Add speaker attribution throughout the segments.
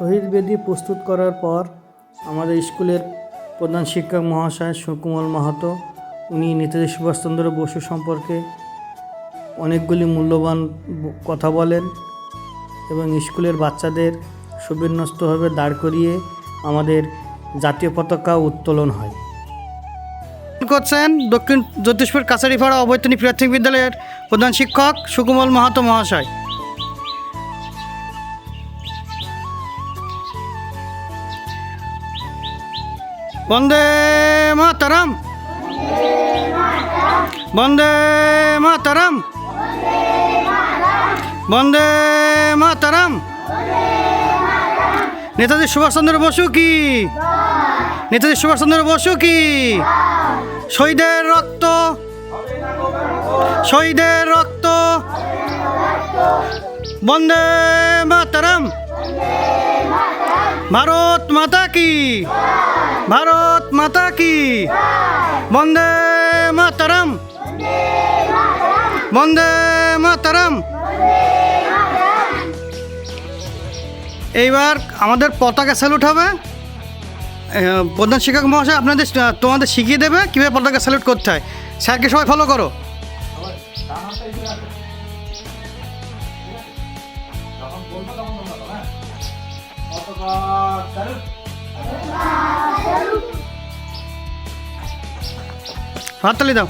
Speaker 1: শহীদ বেদি প্রস্তুত করার পর আমাদের স্কুলের প্রধান শিক্ষক মহাশয় সুকুমল মাহাতো, উনি নেতাজি সুভাষচন্দ্র বসু সম্পর্কে অনেকগুলি মূল্যবান কথা বলেন এবং স্কুলের বাচ্চাদের সুবিন্যস্তভাবে দাঁড় করিয়ে আমাদের জাতীয় পতাকা উত্তোলন হয়। করছেন দক্ষিণ জ্যোতিষপুর কাছারিপাড়া অবৈতনিক প্রাথমিক বিদ্যালয়ের প্রধান শিক্ষক সুকুমল মাহাতো মহাশয়। বন্দে মাতারাম। বন্দে মাতারাম। বন্দে মাতারাম। নেতাজি সুভাষচন্দ্র বসু কি? নেতাজি সুভাষচন্দ্র বসু কি? শহীদের রক্ত। শহীদের রক্ত। বন্দে মাতারাম। ভারত মাতা কি? ভারত মাতা কি? বন্দে মাতারাম। বন্দে মাতারাম। এইবার আমাদের পতাকা স্যালুট হবে। প্রধান শিক্ষক মহাশয়, আপনাদের তোমাদের শিখিয়ে দেবে কীভাবে পতাকা স্যালুট করতে হয়। স্যারকে সবাই ফলো করো। হাততালি দাও।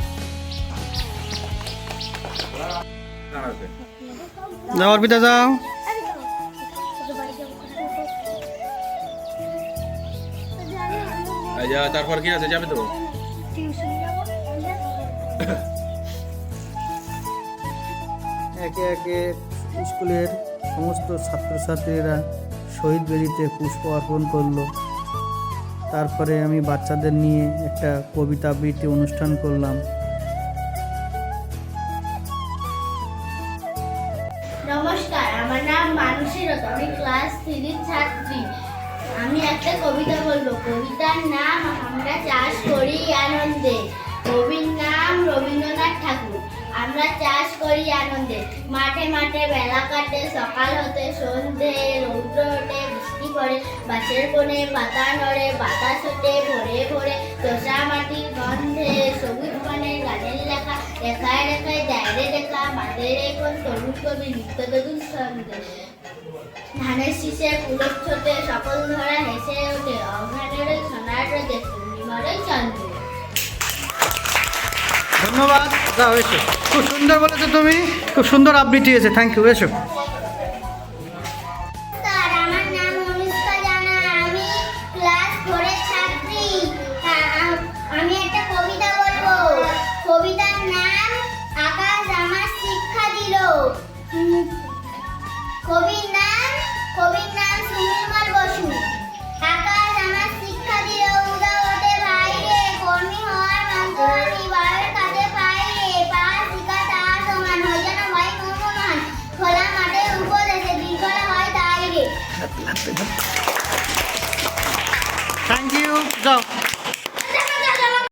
Speaker 1: যাও অর্পিতা যাও।
Speaker 2: তারপর কি আছে? যাবে তো?
Speaker 1: একে একে স্কুলের সমস্ত ছাত্রছাত্রীরা শহীদ বেদিতে পুষ্প অর্পণ করল। তারপরে আমি বাচ্চাদের নিয়ে একটা কবিতা আবৃত্তি অনুষ্ঠান করলাম।
Speaker 3: নমস্কার, আমার নাম মানসী রত আমি ক্লাস থ্রির ছাত্রী। আমি একটা কবিতা বলব। কবিতার নাম, আমরা চাষ করি আনন্দে। কবির নাম, রবীন্দ্রনাথ ঠাকুর। আমরা চাষ করি আনন্দে। মাঠে মাঠে বেলা কাটে, সকাল হতে সন্ধে পড়ে গাছের কোণে পাতা নড়ে, বাতাস ওঠে, ভোরে ভোরে দোসা মাটির গন্ধে সবুজ বনে গানের লেখা রেখায় রেখায় ডায়রে রেখা মাঠের এখন তরুণ কবি, নিত্য সন্ধে ধানের শীষে পুলক ছোটে, সকল ধরা হেসে ওঠে অঘ্রাণের সোনার রোদে পূর্ণিমার ওই চন্দ্র।
Speaker 1: ধন্যবাদ। খুব সুন্দর বলেছ তুমি। খুব সুন্দর আবৃত্তি হয়েছে। থ্যাংক ইউ এসো।
Speaker 3: তাই রে
Speaker 1: থ্যাংক ইউ যাও